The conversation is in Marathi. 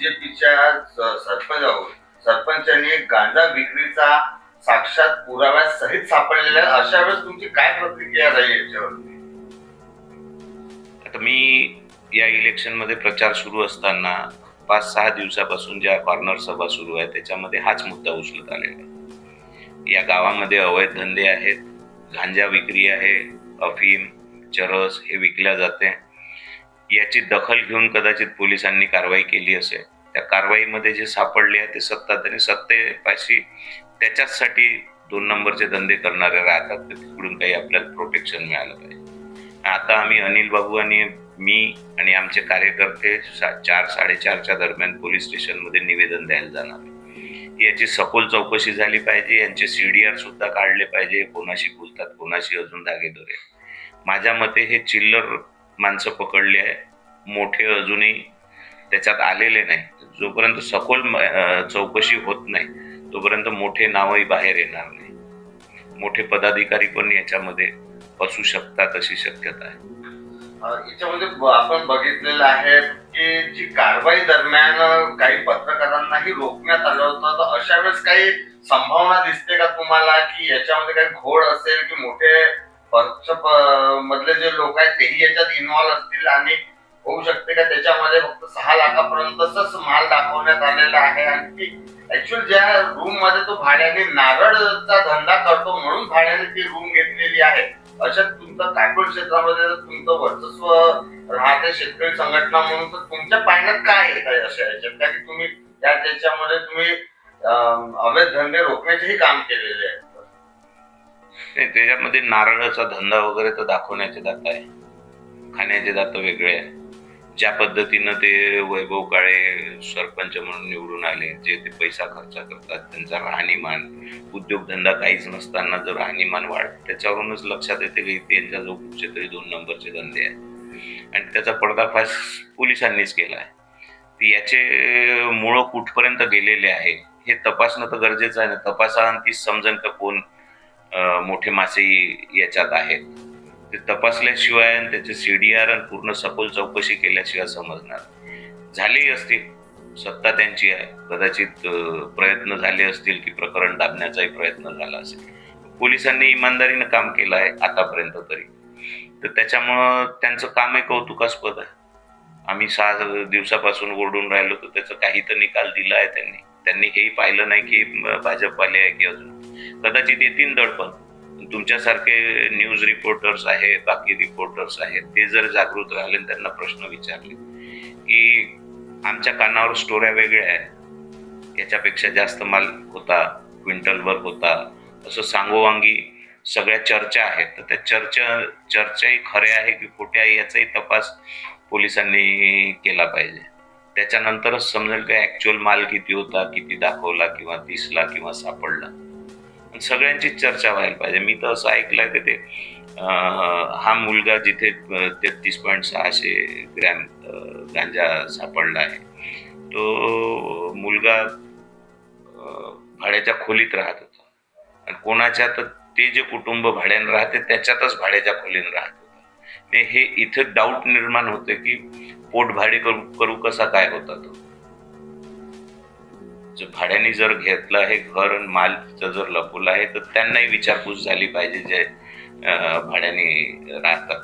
बीजेपीच्या सरपंच सरपंचाने गांजा विक्रीचा साक्षात पुराव्या सहित सापडलेल्या अशा वेळेस तुमची काय प्रतिक्रिया राहील याच्यावरती? आता मी या इलेक्शनमध्ये प्रचार सुरू असताना पाच सहा दिवसापासून ज्या कॉर्नर सभा सुरू आहे त्याच्यामध्ये हाच मुद्दा उचलत आलेला आहे. या गावामध्ये अवैध धंदे आहेत गांजा विक्री आहे अफीम चरस हे विकल्या जाते. याची दखल घेऊन कदाचित पोलिसांनी कारवाई केली असेल. त्या कारवाईमध्ये जे सापडले आहे ते सत्ताधारी सत्तेपाशी त्याच्याचसाठी दोन नंबरचे धंदे करणारे राहतात. तर तिकडून काही आपल्याला प्रोटेक्शन मिळालं पाहिजे आता आम्ही अनिल बाबू आणि मी आणि आमचे कार्यकर्ते सा- चार साडेचारच्या दरम्यान पोलीस स्टेशनमध्ये निवेदन द्यायला जाणार याची सखोल चौकशी झाली पाहिजे यांचे सी डी आर सुद्धा काढले पाहिजे कोणाशी बोलतात कोणाशी अजून धागेदोरे माझ्या मते हे चिल्लर माणसं पकडली आहे. मोठे अजूनही त्याच्यात आलेले नाही. जोपर्यंत सखोल चौकशी होत नाही तोपर्यंत मोठे नावही बाहेर येणार नाही. मोठे पदाधिकारी पण याच्यामध्ये असू शकतात अशी शक्यता आहे. याच्यामध्ये आपण बघितलेलं आहे की जी कारवाई दरम्यान काही पत्रकारांनाही रोखण्यात आलं होतं. तर अशा वेळेस काही संभावना दिसते का तुम्हाला की याच्यामध्ये काही घोड असेल की मोठे मधले जे लोक आहेत तेही याच्यात इन्व्हॉल्व असतील आणि होऊ शकते का? त्याच्यामध्ये फक्त सहा लाखापर्यंतच माल दाखवण्यात आलेला आहे. आणि ऍक्च्युअल ज्या रूममध्ये तो भाड्याने नारळचा धंदा करतो म्हणून भाड्याने ती रूम घेतलेली आहे. अशा तुमचं काटोल क्षेत्रामध्ये जर तुमचं वर्चस्व राहते शेतकरी संघटना म्हणून तर तुमच्या पाण्यात काय आहे काय अशा याच्यात? की तुम्ही त्या त्याच्यामध्ये तुम्ही अवैध धंदे रोखण्याचेही काम केले नाही, त्याच्यामध्ये नारळाचा धंदा वगैरे तर दाखवण्याचे दात आहे. खाण्याचे दात वेगळे आहे. ज्या पद्धतीनं ते वैभव काळे सरपंच म्हणून निवडून आले जे ते पैसा खर्च करतात त्यांचा राहणीमान उद्योगधंदा काहीच नसताना जर राहणीमान वाढ त्याच्यावरूनच लक्षात येते की त्यांच्या जो कुठचे तरी दोन नंबरचे धंदे आहेत. आणि त्याचा पर्दाफाश पोलिसांनीच केला आहे. याचे मुळं कुठपर्यंत गेलेले आहे हे तपासणं तर गरजेचं आहे. ना तपासा आणि तीच समजेल का कोण मोठे मासे याच्यात आहेत. ते तपासल्याशिवाय आणि त्याचे सी डी आर आणि पूर्ण सखोल चौकशी केल्याशिवाय समजणार झालेही असतील. सत्ता त्यांची आहे. कदाचित प्रयत्न झाले असतील की प्रकरण दाबण्याचाही प्रयत्न झाला असेल. पोलिसांनी इमानदारीनं काम केलं आहे आतापर्यंत तरी. तर त्याच्यामुळं त्यांचं कामही कौतुकास्पद आहे. आम्ही सहा दिवसापासून ओरडून राहिलो तर त्याचा काही तर निकाल दिला आहे त्यांनी. त्यांनी हेही पाहिलं नाही की भाजपवाले आहे की अजून. कदाचित येतील दडपण तुमच्यासारखे न्यूज रिपोर्टर्स आहेत बाकी रिपोर्टर्स आहेत ते जर जागृत राहिले त्यांना प्रश्न विचारले की आमच्या कानावर स्टोऱ्या वेगळ्या आहेत. याच्यापेक्षा जास्त माल होता क्विंटलवर होता. असं सांगोवांगी सगळ्या चर्चा आहेत. तर त्या चर्चा चर्चाही खऱ्या आहे की खोट्या आहे याचाही तपास पोलिसांनी केला पाहिजे. त्याच्यानंतरच समजेल का ॲक्च्युअल माल किती होता किती दाखवला किंवा दिसला किंवा सापडला. सगळ्यांचीच चर्चा व्हायला पाहिजे. मी तर असं ऐकलंय की ते हा मुलगा जिथे तेहतीस पॉईंट सहाशे ग्रॅम गांजा सापडला आहे तो मुलगा भाड्याच्या खोलीत राहत होता. आणि कोणाच्या तर ते जे कुटुंब भाड्यानं राहते त्याच्यातच भाड्याच्या खोलीत राहत. ते हे इथे डाऊट निर्माण होते की पोट भाडे करू करू कसा काय होता तो? भाड्याने जर घेतलं आहे घर आणि माल जर लपवलं आहे तर त्यांनाही विचारपूस झाली पाहिजे जे भाड्याने राहतात.